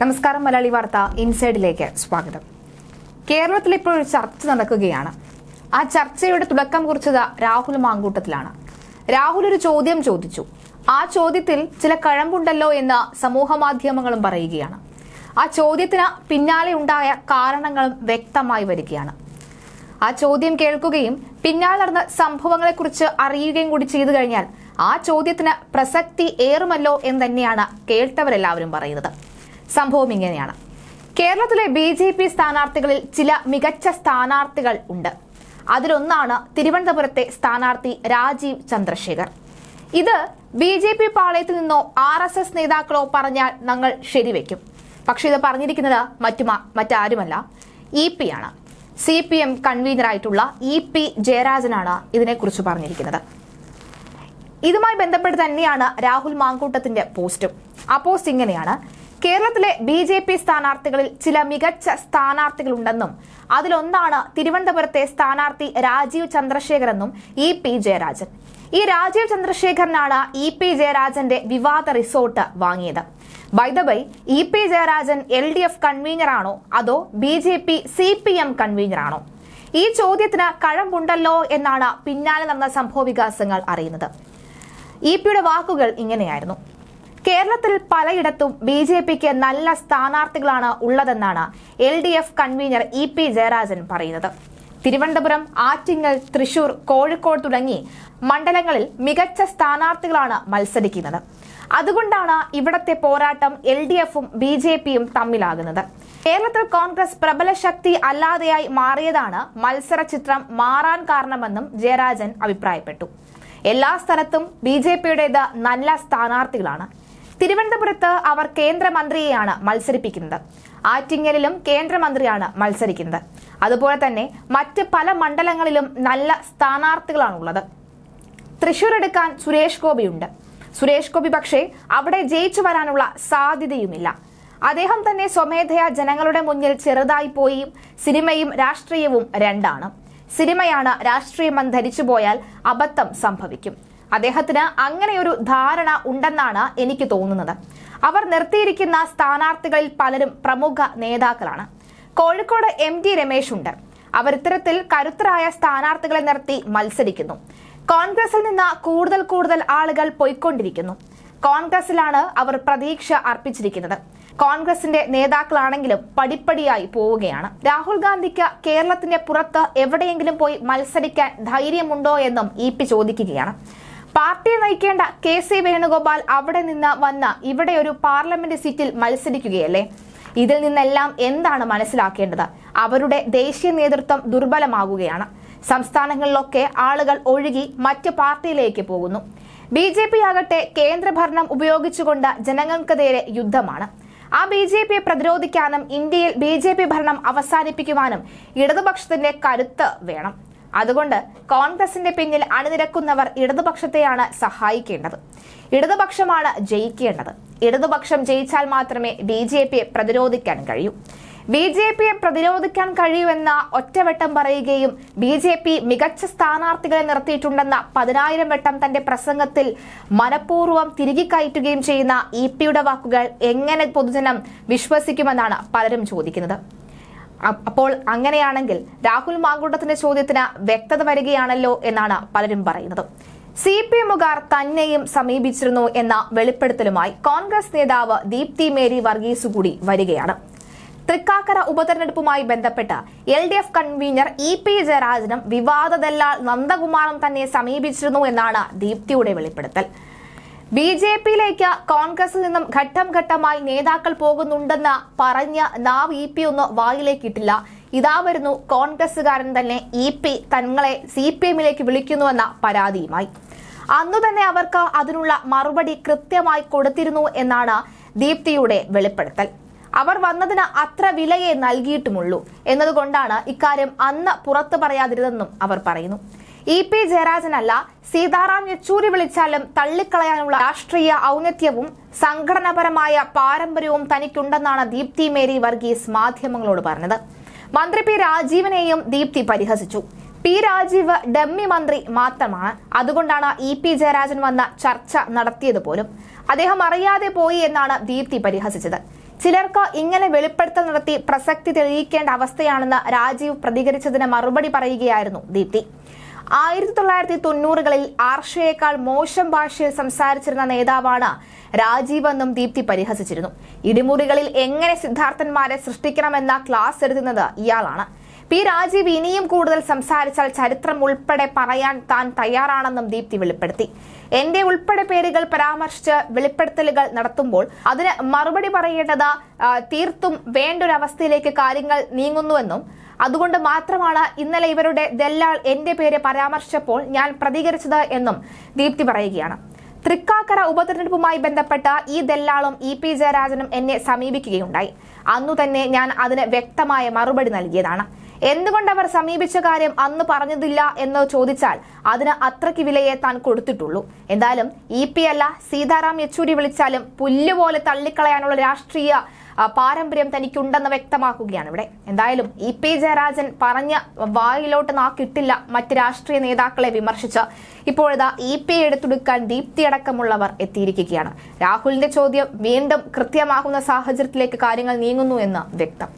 നമസ്കാരം മലയാളി വാർത്ത ഇൻസൈഡിലേക്ക് സ്വാഗതം. കേരളത്തിൽ ഇപ്പോൾ ഒരു ചർച്ച നടക്കുകയാണ്. ആ ചർച്ചയുടെ തുടക്കം കുറിച്ചത് രാഹുൽ മാങ്കൂട്ടത്തിലാണ്. രാഹുൽ ഒരു ചോദ്യം ചോദിച്ചു. ആ ചോദ്യത്തിൽ ചില കഴമ്പുണ്ടല്ലോ എന്ന് സമൂഹ മാധ്യമങ്ങളും പറയുകയാണ്. ആ ചോദ്യത്തിന് പിന്നാലെ ഉണ്ടായ കാരണങ്ങളും വ്യക്തമായി വരികയാണ്. ആ ചോദ്യം കേൾക്കുകയും പിന്നാലെ നടന്ന സംഭവങ്ങളെക്കുറിച്ച് അറിയുകയും കൂടി ചെയ്തു കഴിഞ്ഞാൽ ആ ചോദ്യത്തിന് പ്രസക്തി ഏറുമല്ലോ എന്ന് തന്നെയാണ് കേട്ടവരെല്ലാവരും പറയുന്നത്. സംഭവം ഇങ്ങനെയാണ്. കേരളത്തിലെ ബി ജെ പി സ്ഥാനാർത്ഥികളിൽ ചില മികച്ച സ്ഥാനാർത്ഥികൾ ഉണ്ട്. അതിലൊന്നാണ് തിരുവനന്തപുരത്തെ സ്ഥാനാർത്ഥി രാജീവ് ചന്ദ്രശേഖർ. ഇത് ബി ജെ പി പാളയത്തിൽ നിന്നോ ആർ എസ് എസ് നേതാക്കളോ പറഞ്ഞാൽ ഞങ്ങൾ ശരിവെക്കും. പക്ഷെ ഇത് പറഞ്ഞിരിക്കുന്നത് മറ്റു മറ്റാരുമല്ല. ഇ പി ആണ്. സി പി എം കൺവീനറായിട്ടുള്ള ഇ പി ജയരാജനാണ് ഇതിനെക്കുറിച്ച് പറഞ്ഞിരിക്കുന്നത്. ഇതുമായി ബന്ധപ്പെട്ട് തന്നെയാണ് രാഹുൽ മാങ്കൂട്ടത്തിന്റെ പോസ്റ്റും. ആ പോസ്റ്റ് ഇങ്ങനെയാണ്. കേരളത്തിലെ ബി ജെ പി സ്ഥാനാർത്ഥികളിൽ ചില മികച്ച സ്ഥാനാർത്ഥികളുണ്ടെന്നും അതിലൊന്നാണ് തിരുവനന്തപുരത്തെ സ്ഥാനാർത്ഥി രാജീവ് ചന്ദ്രശേഖർ എന്നും ഇ പി ജയരാജൻ. ഈ രാജീവ് ചന്ദ്രശേഖരനാണ് ഇ പി ജയരാജന്റെ വിവാദ റിസോർട്ട് വാങ്ങിയത്. By the way E P Jayarajan L D F കൺവീനറാണോ അതോ B J P C P M കൺവീനറാണോ? ഈ ചോദ്യത്തിന് കഴമ്പുണ്ടല്ലോ എന്നാണ് പിന്നാലെ നടന്ന സംഭവ വികാസങ്ങൾ അറിയുന്നത്. ഇ പിയുടെ വാക്കുകൾ ഇങ്ങനെയായിരുന്നു. കേരളത്തിൽ പലയിടത്തും ബി ജെ പിക്ക് നല്ല സ്ഥാനാർത്ഥികളാണ് ഉള്ളതെന്നാണ് L D F convener E P Jayarajan പറയുന്നത്. തിരുവനന്തപുരം ആറ്റിങ്ങൽ തൃശൂർ കോഴിക്കോട് തുടങ്ങി മണ്ഡലങ്ങളിൽ മികച്ച സ്ഥാനാർത്ഥികളാണ് മത്സരിക്കുന്നത്. അതുകൊണ്ടാണ് ഇവിടത്തെ പോരാട്ടം എൽ ഡി എഫും ബി ജെ പിയും തമ്മിലാകുന്നത്. കേരളത്തിൽ കോൺഗ്രസ് പ്രബല ശക്തി അല്ലാതെയായി മാറിയതാണ് മത്സര ചിത്രം മാറാൻ കാരണമെന്നും ജയരാജൻ അഭിപ്രായപ്പെട്ടു. എല്ലാ സ്ഥലത്തും ബി ജെ പിയുടേത് നല്ല സ്ഥാനാർത്ഥികളാണ്. തിരുവനന്തപുരത്ത് അവർ കേന്ദ്രമന്ത്രിയെയാണ് മത്സരിപ്പിക്കുന്നത്. ആറ്റിങ്ങലിലും കേന്ദ്രമന്ത്രിയാണ് മത്സരിക്കുന്നത്. അതുപോലെ തന്നെ മറ്റ് പല മണ്ഡലങ്ങളിലും നല്ല സ്ഥാനാർത്ഥികളാണുള്ളത്. തൃശൂർ എടുക്കാൻ സുരേഷ് ഗോപിയുണ്ട്. സുരേഷ് ഗോപി പക്ഷേ അവിടെ ജയിച്ചു വരാനുള്ള സാധ്യതയുമില്ല. അദ്ദേഹം തന്നെ സ്വമേധയാ ജനങ്ങളുടെ മുന്നിൽ ചെറുതായി പോയി സിനിമയും രാഷ്ട്രീയവും രണ്ടാണ്. സിനിമയാണ് രാഷ്ട്രീയമെന്ന് ധരിച്ചു പോയാൽ അബദ്ധം സംഭവിക്കും. അദ്ദേഹത്തിന് അങ്ങനെ ഒരു ധാരണ ഉണ്ടെന്നാണ് എനിക്ക് തോന്നുന്നത്. അവർ നിർത്തിയിരിക്കുന്ന സ്ഥാനാർത്ഥികളിൽ പലരും പ്രമുഖ നേതാക്കളാണ്. കോഴിക്കോട് എം ടി രമേശ് ഉണ്ട്. അവർ ഇത്തരത്തിൽ കരുത്തരായ സ്ഥാനാർത്ഥികളെ നിർത്തി മത്സരിക്കുന്നു. കോൺഗ്രസിൽ നിന്ന് കൂടുതൽ കൂടുതൽ ആളുകൾ പോയിക്കൊണ്ടിരിക്കുന്നു. കോൺഗ്രസിലാണ് അവർ പ്രതീക്ഷ അർപ്പിച്ചിരിക്കുന്നത്. കോൺഗ്രസിന്റെ നേതാക്കളാണെങ്കിലും പടിപ്പടിയായി പോവുകയാണ്. രാഹുൽ ഗാന്ധിക്ക് കേരളത്തിന്റെ പുറത്ത് എവിടെയെങ്കിലും പോയി മത്സരിക്കാൻ ധൈര്യമുണ്ടോ എന്നും ഇ പി ചോദിക്കുകയാണ്. പാർട്ടിയെ നയിക്കേണ്ട കെ സി വേണുഗോപാൽ അവിടെ നിന്ന് വന്ന ഇവിടെ ഒരു പാർലമെന്റ് സീറ്റിൽ മത്സരിക്കുകയല്ലേ? ഇതിൽ നിന്നെല്ലാം എന്താണ് മനസ്സിലാക്കേണ്ടത്? അവരുടെ ദേശീയ നേതൃത്വം ദുർബലമാകുകയാണ്. സംസ്ഥാനങ്ങളിലൊക്കെ ആളുകൾ ഒഴുകി മറ്റ് പാർട്ടിയിലേക്ക് പോകുന്നു. ബി ജെ പി ആകട്ടെ കേന്ദ്രഭരണം ഉപയോഗിച്ചുകൊണ്ട് ജനങ്ങൾക്കെതിരെ യുദ്ധമാണ്. ആ ബി ജെ പിയെ പ്രതിരോധിക്കാനും ഇന്ത്യയിൽ ബി ജെ പി ഭരണം അവസാനിപ്പിക്കുവാനും ഇടതുപക്ഷത്തിന്റെ കരുത്ത് വേണം. അതുകൊണ്ട് കോൺഗ്രസിന്റെ പിന്നിൽ അണിനിരക്കുന്നവർ ഇടതുപക്ഷത്തെയാണ് സഹായിക്കേണ്ടത്. ഇടതുപക്ഷമാണ് ജയിക്കേണ്ടത്. ഇടതുപക്ഷം ജയിച്ചാൽ മാത്രമേ ബി ജെ പിയെ പ്രതിരോധിക്കാൻ കഴിയൂ. ബി ജെ പിയെ പ്രതിരോധിക്കാൻ കഴിയുമെന്ന ഒറ്റവട്ടം പറയുകയും ബി ജെ പി മികച്ച സ്ഥാനാർത്ഥികളെ നിർത്തിയിട്ടുണ്ടെന്ന പതിനായിരം വട്ടം തന്റെ പ്രസംഗത്തിൽ മനഃപൂർവം തിരികെ കയറ്റുകയും ചെയ്യുന്ന ഇ പിയുടെ വാക്കുകൾ എങ്ങനെ പൊതുജനം വിശ്വസിക്കുമെന്നാണ് പലരും ചോദിക്കുന്നത്. അപ്പോൾ അങ്ങനെയാണെങ്കിൽ രാഹുൽ മാങ്കൂട്ടത്തിന്റെ ചോദ്യത്തിന് വ്യക്തത വരികയാണല്ലോ എന്നാണ് പലരും പറയുന്നത്. സി പി എമ്മുകാർ തന്നെയും സമീപിച്ചിരുന്നു എന്ന വെളിപ്പെടുത്തലുമായി കോൺഗ്രസ് നേതാവ് ദീപ്തി മേരി വർഗീസ് കൂടി വരികയാണ്. തൃക്കാക്കര ഉപതെരഞ്ഞെടുപ്പുമായി ബന്ധപ്പെട്ട് L D F convener E P ജയരാജനും വിവാദ ദല്ലാൽ നന്ദകുമാറും തന്നെ സമീപിച്ചിരുന്നു എന്നാണ് ദീപ്തിയുടെ വെളിപ്പെടുത്തൽ. ബി ജെ പിയിലേക്ക് കോൺഗ്രസിൽ നിന്നും ഘട്ടം ഘട്ടമായി നേതാക്കൾ പോകുന്നുണ്ടെന്ന് പറഞ്ഞ് നാവ് ഇ പി ഒന്ന് വായിലേക്കിട്ടില്ല. ഇതാ വരുന്നു കോൺഗ്രസുകാരൻ തന്നെ ഇ പി തങ്ങളെ സി പി എമ്മിലേക്ക് വിളിക്കുന്നുവെന്ന പരാതിയുമായി. അന്നു തന്നെ അവർക്ക് അതിനുള്ള മറുപടി കൃത്യമായി കൊടുത്തിരുന്നു എന്നാണ് ദീപ്തിയുടെ വെളിപ്പെടുത്തൽ. അവർ വന്നതിന് അത്ര വിലയെ നൽകിയിട്ടുമുള്ളൂ എന്നതുകൊണ്ടാണ് ഇക്കാര്യം അന്ന് പുറത്തു പറയാതിരുതെന്നും അവർ പറയുന്നു. ഇ പി ജയരാജനല്ല സീതാറാം യെച്ചൂരി വിളിച്ചാലും തള്ളിക്കളയാനുള്ള രാഷ്ട്രീയ ഔന്നത്യവും സംഘടനാപരമായ പാരമ്പര്യവും തനിക്കുണ്ടെന്നാണ് ദീപ്തി മേരി വർഗീസ് മാധ്യമങ്ങളോട് പറഞ്ഞത്. മന്ത്രി പി രാജീവനെയും ദീപ്തി പരിഹസിച്ചു. പി രാജീവ് ഡമ്മി മന്ത്രി മാത്രമാണ്. അതുകൊണ്ടാണ് ഇ പി ജയരാജൻ വന്ന ചർച്ച നടത്തിയത് പോലും. അദ്ദേഹം അറിയാതെ പോയി എന്നാണ് ദീപ്തി പരിഹസിച്ചത്. ചിലർക്ക് ഇങ്ങനെ വെളിപ്പെടുത്തൽ നടത്തി പ്രസക്തി തെളിയിക്കേണ്ട അവസ്ഥയാണെന്ന് രാജീവ് പ്രതികരിച്ചതിന് മറുപടി പറയുകയായിരുന്നു ദീപ്തി. ആയിരത്തി തൊള്ളായിരത്തി തൊണ്ണൂറുകളിൽ ആർഷയേക്കാൾ മോശം ഭാഷയിൽ സംസാരിച്ചിരുന്ന നേതാവാണ് രാജീവ് എന്നും ദീപ്തി പരിഹസിച്ചിരുന്നു. ഇടിമുറികളിൽ എങ്ങനെ സിദ്ധാർത്ഥന്മാരെ സൃഷ്ടിക്കണമെന്ന ക്ലാസ് എടുക്കുന്നത് ഇയാളാണ്. പി രാജീവ് ഇനിയും കൂടുതൽ സംസാരിച്ചാൽ ചരിത്രം ഉൾപ്പെടെ പറയാൻ താൻ തയ്യാറാണെന്നും ദീപ്തി വെളിപ്പെടുത്തി. എന്റെ ഉൾപ്പെടെ പേരുകൾ പരാമർശിച്ച് വെളിപ്പെടുത്തലുകൾ നടത്തുമ്പോൾ അതിന് മറുപടി പറയേണ്ടത് തീർത്തും വേണ്ടൊരവസ്ഥയിലേക്ക് കാര്യങ്ങൾ നീങ്ങുന്നുവെന്നും അതുകൊണ്ട് മാത്രമാണ് ഇന്നലെ ഇവരുടെ ദല്ലാൾ എന്റെ പേര് പരാമർശിച്ചപ്പോൾ ഞാൻ പ്രതികരിച്ചത് എന്നും ദീപ്തി പറയുകയാണ്. തൃക്കാക്കര ഉപതെരഞ്ഞെടുപ്പുമായി ബന്ധപ്പെട്ട ഈ ദല്ലാളും ഇ പി ജയരാജനും എന്നെ സമീപിക്കുകയുണ്ടായി. അന്നു തന്നെ ഞാൻ അതിന് വ്യക്തമായ മറുപടി നൽകിയതാണ്. എന്തുകൊണ്ട് അവർ സമീപിച്ച കാര്യം അന്ന് പറഞ്ഞതില്ല എന്ന് ചോദിച്ചാൽ അതിന് അത്രയ്ക്ക് വിലയെ താൻ കൊടുത്തിട്ടുള്ളൂ. എന്തായാലും ഇ പി അല്ല സീതാറാം യെച്ചൂരി വിളിച്ചാലും പുല്ലുപോലെ തള്ളിക്കളയാനുള്ള രാഷ്ട്രീയ പാരമ്പര്യം തനിക്കുണ്ടെന്ന് വ്യക്തമാക്കുകയാണ് ഇവിടെ. എന്തായാലും ഇ പി ജയരാജൻ പറഞ്ഞ വായിലോട്ട് നാക്കിട്ടില്ല മറ്റ് രാഷ്ട്രീയ നേതാക്കളെ വിമർശിച്ച്. ഇപ്പോഴിതാ ഇ പി എടുത്തെടുക്കാൻ ദീപ്തി അടക്കമുള്ളവർ എത്തിയിരിക്കുകയാണ്. രാഹുലിന്റെ ചോദ്യം വീണ്ടും കൃത്യമാകുന്ന സാഹചര്യത്തിലേക്ക് കാര്യങ്ങൾ നീങ്ങുന്നു എന്ന് വ്യക്തം.